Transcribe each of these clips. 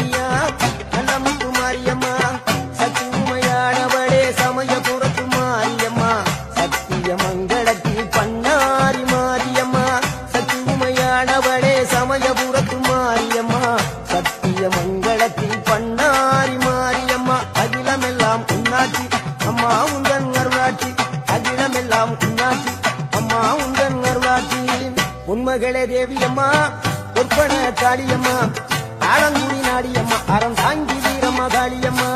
மாரியா அண்ணமுத்து மாரியம்மா. சக்தி உமையானவளே சமயபுரத்து மாரியம்மா. சத்திய மங்களத்தில் பண்ணாரி மாரியம்மா. சக்தி உமையானவளே சமயபுரத்து மாரியம்மா. சத்திய மங்களத்தில் பண்ணாரி மாரியம்மா. அகிலமெல்லாம் உன்னாட்சி அம்மா உந்தன் அருளாட்சி. அகிலமெல்லாம் உன்னாட்சி அம்மா உண்மகளே தேவியம்மா ஒப்பன தாடியம்மா. ஆழங்குடி நாடியம்மா அறம் தாங்கி வீரம்மா தாளியம்மா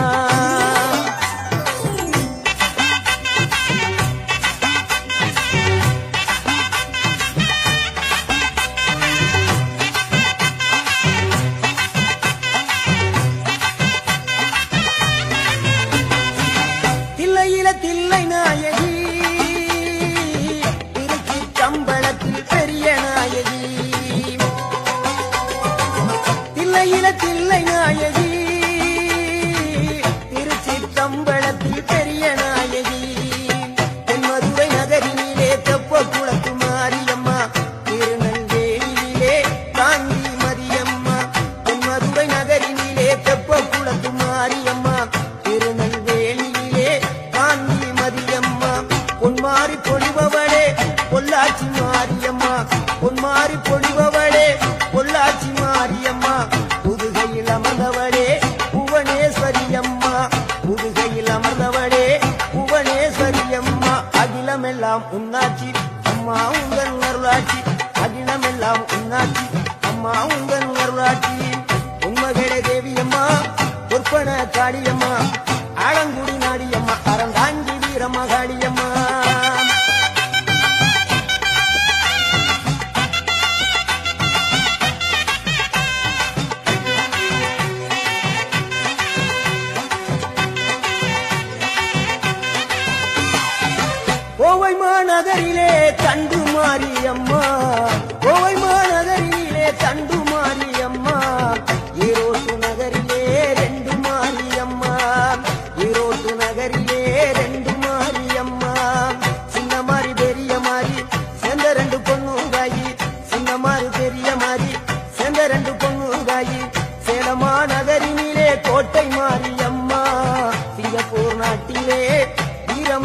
காளியம்மா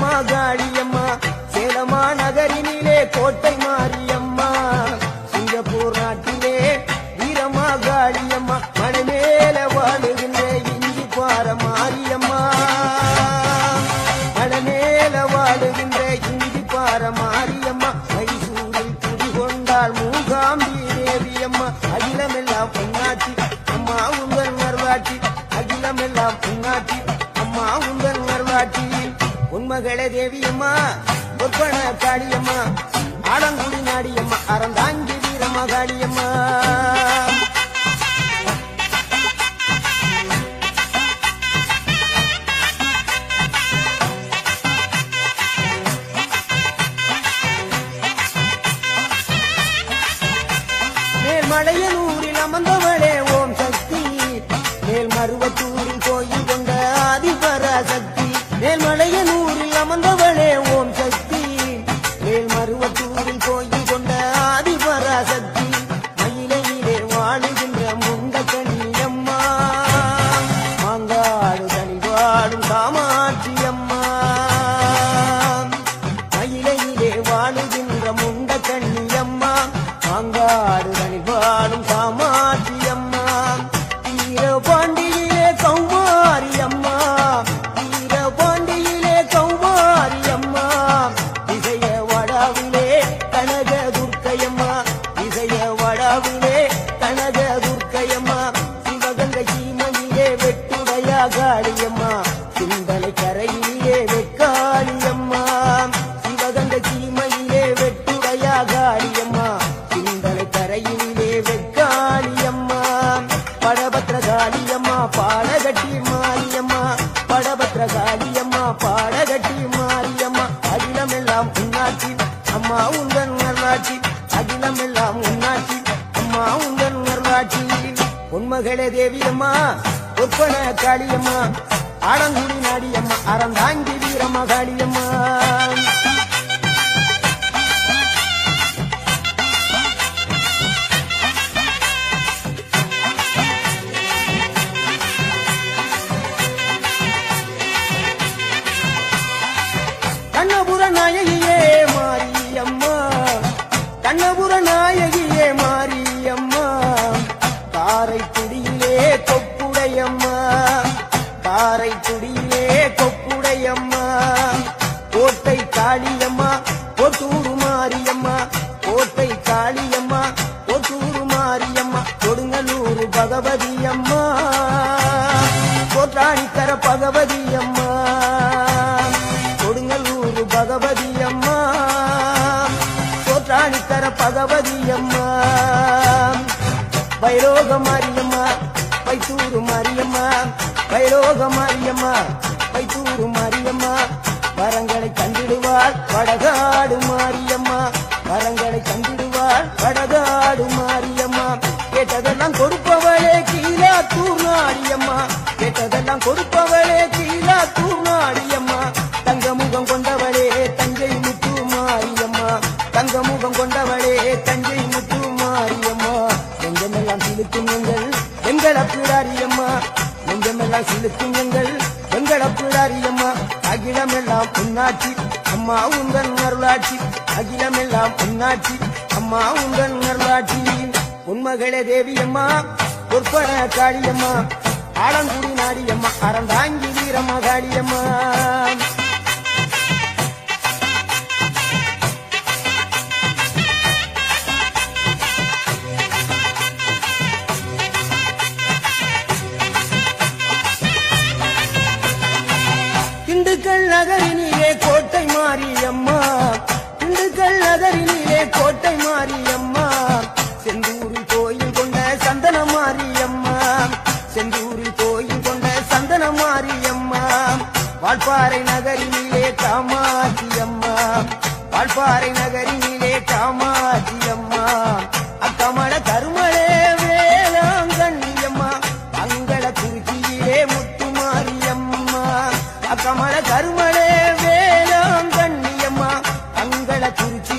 ಮಗಳಿ வேளை தேவியம்மா பொற்பன காளியம்மா ஆலங்குடி நாடியம்மா அறந்தாங்கி வீரம்மா காளியம்மா மேல்மலையனூர் ஆடங்குடி நாடியம்மா அறந்தாங்கி வீரம்மா காளியம்மா கண்ணபுர நாயகியே மாரியம்மா. கண்ணபுர நாயகி கோட்டாணிக்கர பகவதி அம்மா. கொடுங்கலூர் பகவதி அம்மா. கோட்டாணிக்கர பகவதி அம்மா. வைரோக மாரியம்மா வைத்தூரு மாரியம்மா. வைரோக மாரியம்மா வைத்தூரு மாரியம்மா. வரங்களை கண்டிடுவாள் வடகாடு மாரியம்மா. வரங்களை கண்டிடுவாள் வடகா எல்லாம் சிலுக்கும் எங்கள் எங்கள பிடாரியம்மா அகிலமெல்லாம் பொன்னாட்சி அம்மா உங்கள் அருளாட்சி அகிலமெல்லாம் பொன்னாட்சி அம்மா உங்கள் அருளாட்சி உண்மகளே தேவியம்மா பொற்பன காளியம்மா. ஆலங்குடி நாடியம்மா அறந்தாங்கி வீரம்மா காளியம்மா வால்பாறை நகரினிலே காமாட்சியம்மா. வால்பாறை நகரினிலே காமாட்சியம்மா. அக்கமல கருமலே வேளாங்கண்ணியம்மா. அங்கள குறிச்சியிலே முத்துமாரியம்மா. அக்கமல கருமலே வேளாங்கண்ணியம்மா. அங்கள திருச்சி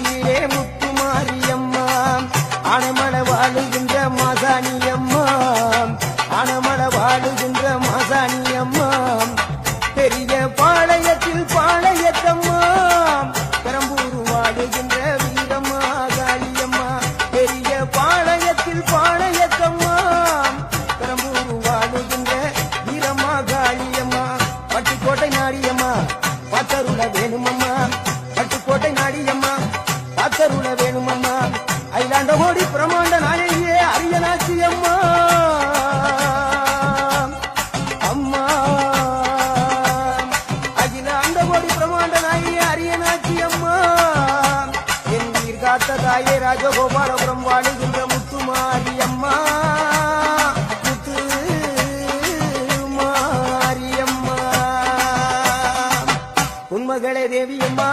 ராஜகோபாலபுரம் வாழுகின்ற முத்துமாரி அம்மா உண்மகளே தேவியம்மா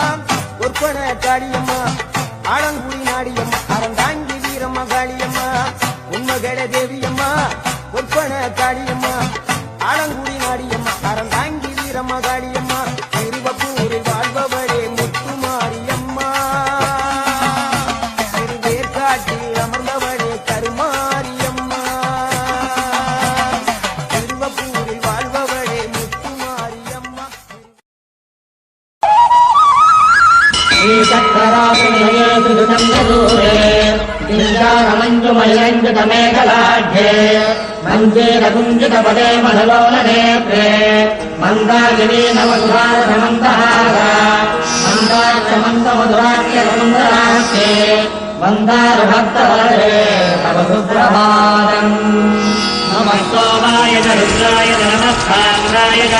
ஒற்பன காளியம்மா ஆலங்குடி நாடியம்மா அறந்தாங்கி வீரம்மா காளியம்மா உண்மகளே தேவியம்மா ஒற்பன காளியம்மா ஆலங்குடி श्रीचक्रराशनये सुदूरे मञ्जुमयञ्जुतमेकलाढ्ये मञ्जीरकुञ्जितपदे मधलोलनेत्रे मन्दाकिनी नवसुधारसमन्तहार मन्दाक्षमन्तमधुराख्यसमुन्दराख्ये मन्दारभक्तवरे तव सुप्रभातम् नमः सोमाय च रुद्राय च नमः सान्द्राय च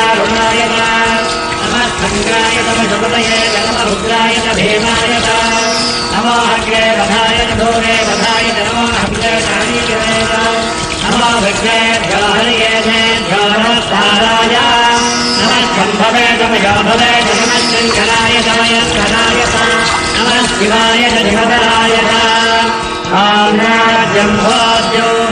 अङ्गाय तमसुमतये नमरुद्राय च भीमाय च। नमो अग्रे वधाय च दूरे वधाय च नमो अग्रे शारीरे च। नमो विघ्ने ध्याहरिये मे ध्याहस्ताराय नमः शम्भवे तमयोभवे च तमयस्कराय च। नमः शिवाय च दिवतराय च। आम्ना जम्भोद्यो